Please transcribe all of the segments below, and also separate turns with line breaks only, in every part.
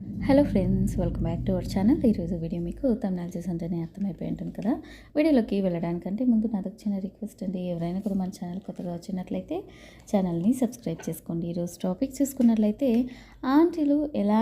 Hello friends welcome back to our channel. ఈరోజు video మీకు తమిళనాడు చూసి ఉంటేనే అర్థమైపోయి ఉంటుంది కదా. వీడియోలోకి వెళ్ళడానికంటే ముందు నాదొక చిన్న రిక్వెస్ట్ అండి. ఎవరైనా కూడా మన ఛానల్ కొత్తగా వచ్చినట్లయితే ఛానల్ని సబ్స్క్రైబ్ చేసుకోండి. ఈరోజు టాపిక్ చూసుకున్నట్లయితే ఆంటీలు ఎలా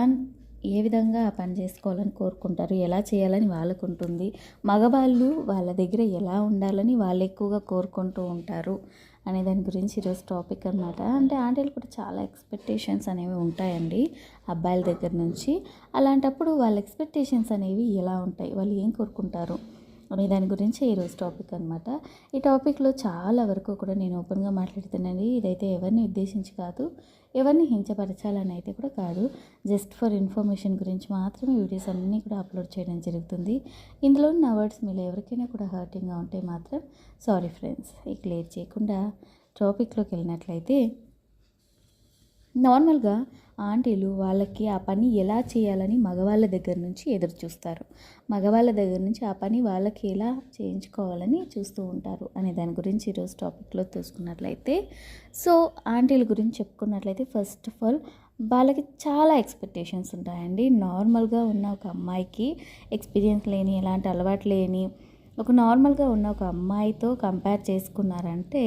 ఏ విధంగా పని చేసుకోవాలని కోరుకుంటారు ఎలా చేయాలని వాళ్ళకు ఉంటుంది మగవాళ్ళు వాళ్ళ దగ్గర ఎలా ఉండాలని వాళ్ళు ఎక్కువగా కోరుకుంటూ ఉంటారు అనే దాని గురించి ఈరోజు టాపిక్ అనమాట అంటే ఆంటీలు కూడా చాలా ఎక్స్పెక్టేషన్స్ అనేవి ఉంటాయండి అబ్బాయిల దగ్గర నుంచి. అలాంటప్పుడు వాళ్ళ ఎక్స్పెక్టేషన్స్ అనేవి ఎలా ఉంటాయి? వాళ్ళు ఏం కోరుకుంటారు? అనే దాని గురించి ఈరోజు టాపిక్ అనమాట ఈ టాపిక్లో చాలా వరకు కూడా నేను ఓపెన్గా మాట్లాడుతున్నాను ఇదైతే ఎవరిని ఉద్దేశించి కాదు ఎవరిని హించపరచాలని అయితే కూడా కాదు. జస్ట్ ఫర్ ఇన్ఫర్మేషన్ గురించి మాత్రమే వీడియోస్ అన్నీ కూడా అప్లోడ్ చేయడం జరుగుతుంది. ఇందులో నా వర్డ్స్ మీరు ఎవరికైనా కూడా హర్టింగ్గా ఉంటే మాత్రం సారీ ఫ్రెండ్స్ ఈ క్లియర్ చేయకుండా టాపిక్లోకి వెళ్ళినట్లయితే నార్మల్గా ఆంటీలు వాళ్ళకి ఆ పని ఎలా చేయాలని మగవాళ్ళ దగ్గర నుంచి ఎదురు చూస్తారు. మగవాళ్ళ దగ్గర నుంచి ఆ పని వాళ్ళకి ఎలా చేయించుకోవాలని చూస్తూ ఉంటారు అనే దాని గురించి ఈరోజు టాపిక్లో చూసుకున్నట్లయితే. సో ఆంటీల గురించి చెప్పుకున్నట్లయితే ఫస్ట్ ఆఫ్ ఆల్ వాళ్ళకి చాలా ఎక్స్పెక్టేషన్స్ ఉంటాయండి. నార్మల్గా ఉన్న ఒక అమ్మాయికి ఎక్స్పీరియన్స్ లేని ఎలాంటి అలవాటు లేని ఒక నార్మల్గా ఉన్న ఒక అమ్మాయితో కంపేర్ చేసుకున్నారంటే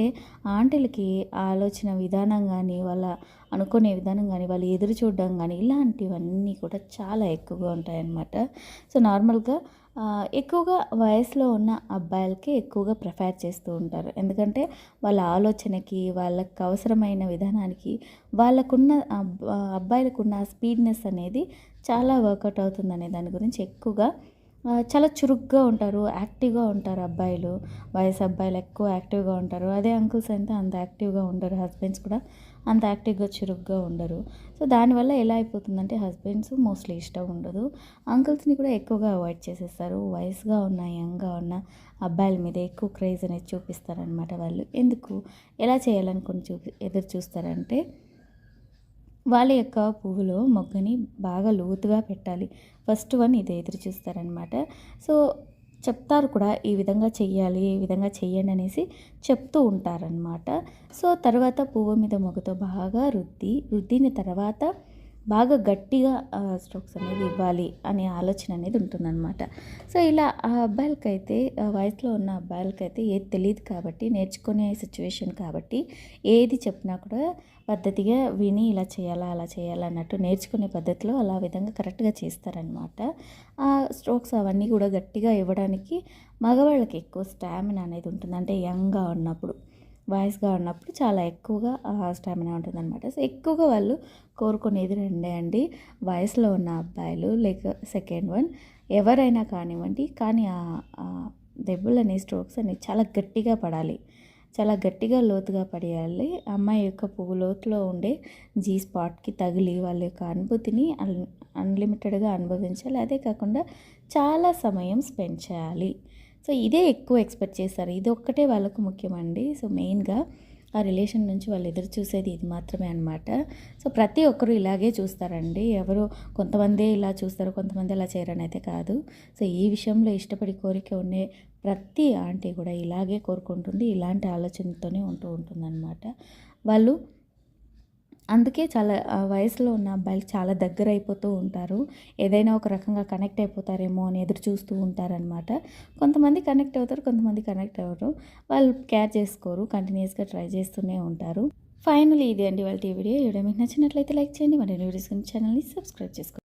ఆంటీలకి ఆలోచన విధానం కానీ వాళ్ళ అనుకునే విధానం కానీ వాళ్ళు ఎదురు చూడడం కానీ ఇలాంటివన్నీ కూడా చాలా ఎక్కువగా ఉంటాయన్నమాట. సో నార్మల్గా ఎక్కువగా వయసులో ఉన్న అబ్బాయిలకి ఎక్కువగా ప్రిఫేర్ చేస్తూ ఉంటారు. ఎందుకంటే వాళ్ళ ఆలోచనకి వాళ్ళకి అవసరమైన విధానానికి వాళ్ళకున్న అబ్బాయిలకున్న స్పీడ్నెస్ అనేది చాలా వర్కౌట్ అవుతుందనే దాని గురించి ఎక్కువగా చాలా చురుగ్గా ఉంటారు యాక్టివ్గా ఉంటారు అబ్బాయిలు వయసు అబ్బాయిలు ఎక్కువ యాక్టివ్గా ఉంటారు. అదే అంకుల్స్ అయితే అంత యాక్టివ్గా ఉండరు హస్బెండ్స్ కూడా అంత యాక్టివ్గా చురుగ్గా ఉండరు. సో దానివల్ల ఎలా అయిపోతుందంటే హస్బెండ్స్ మోస్ట్లీ ఇష్టం ఉండదు. అంకుల్స్ని కూడా ఎక్కువగా అవాయిడ్ చేసేస్తారు. వయసుగా ఉన్న యంగ్గా ఉన్న అబ్బాయిల మీద ఎక్కువ క్రేజ్ అనేది చూపిస్తారనమాట వాళ్ళు. ఎందుకు? ఎలా చేయాలనుకుని చూపి ఎదురు చూస్తారంటే వాళ్ళ యొక్క పువ్వులో మొగ్గని బాగా లోతుగా పెట్టాలి. ఫస్ట్ వన్ ఇది ఎదురు చూస్తారనమాట సో చెప్తారు కూడా ఈ విధంగా చెయ్యాలి ఈ విధంగా చెయ్యండి అనేసి చెప్తూ ఉంటారనమాట సో తర్వాత పువ్వు మీద మొగ్గతో బాగా రుద్ది రుద్దిన తర్వాత బాగా గట్టిగా స్ట్రోక్స్ అనేది ఇవ్వాలి అనే ఆలోచన అనేది ఉంటుందన్నమాట. సో ఇలా ఆ అబ్బాయిలకైతే వయసులో ఉన్న అబ్బాయిలకైతే ఏది తెలియదు కాబట్టి నేర్చుకునే సిచ్యువేషన్ కాబట్టి ఏది చెప్పినా కూడా పద్ధతిగా విని ఇలా చేయాలా అలా చేయాలా అన్నట్టు నేర్చుకునే పద్ధతిలో అలా విధంగా కరెక్ట్గా చేస్తారనమాట ఆ స్ట్రోక్స్ అవన్నీ కూడా గట్టిగా ఇవ్వడానికి మగవాళ్ళకి ఎక్కువ స్టామినా అనేది ఉంటుంది. అంటే యంగ్గా ఉన్నప్పుడు. వాయిస్గా ఉన్నప్పుడు చాలా ఎక్కువగా స్టామినా ఉంటుందన్నమాట. సో ఎక్కువగా వాళ్ళు కోరుకునేది రెండే అండి. వయసులో ఉన్న అబ్బాయిలు లేక సెకండ్ వన్ ఎవరైనా కానివ్వండి కానీ ఆ దెబ్బలు అనే స్ట్రోక్స్ అనేవి చాలా గట్టిగా పడాలి. చాలా గట్టిగా లోతుగా పడేయాలి. అమ్మాయి యొక్క పువ్వు లోతులో ఉండే జీ స్పాట్కి తగిలి వాళ్ళ యొక్క అనుభూతిని అన్ అన్లిమిటెడ్గా అనుభవించాలి. అదే కాకుండా చాలా సమయం స్పెండ్ చేయాలి. సో ఇదే ఎక్కువ ఎక్స్పెక్ట్ చేస్తారు ఇది ఒక్కటే వాళ్ళకు ముఖ్యమండి. సో మెయిన్గా ఆ రిలేషన్ నుంచి వాళ్ళు ఎదురు చూసేది ఇది మాత్రమే అనమాట సో ప్రతి ఒక్కరు ఇలాగే చూస్తారండి. ఎవరు కొంతమందే ఇలా చూస్తారు కొంతమంది ఇలా చేయరని అయితే కాదు. సో ఈ విషయంలో ఇష్టపడి కోరిక ఉండే ప్రతి ఆంటీ కూడా ఇలాగే కోరుకుంటుంది ఇలాంటి ఆలోచనతోనే ఉంటూ ఉంటుందన్నమాట. వాళ్ళు అందుకే చాలా వయసులో ఉన్న అబ్బాయిలు చాలా దగ్గర అయిపోతూ ఉంటారు. ఏదైనా ఒక రకంగా కనెక్ట్ అయిపోతారేమో అని ఎదురు చూస్తూ ఉంటారనమాట కొంతమంది కనెక్ట్ అవుతారు కొంతమంది కనెక్ట్ అవ్వరు. వాళ్ళు కేర్ చేసుకోరు కంటిన్యూస్గా ట్రై చేస్తూనే ఉంటారు. ఫైనల్ ఇది అండి వాళ్ళ వీడియో. వీడియో మీకు నచ్చినట్లయితే లైక్ చేయండి. మరి వీడియోస్ ఛానల్ని సబ్స్క్రైబ్ చేసుకోండి.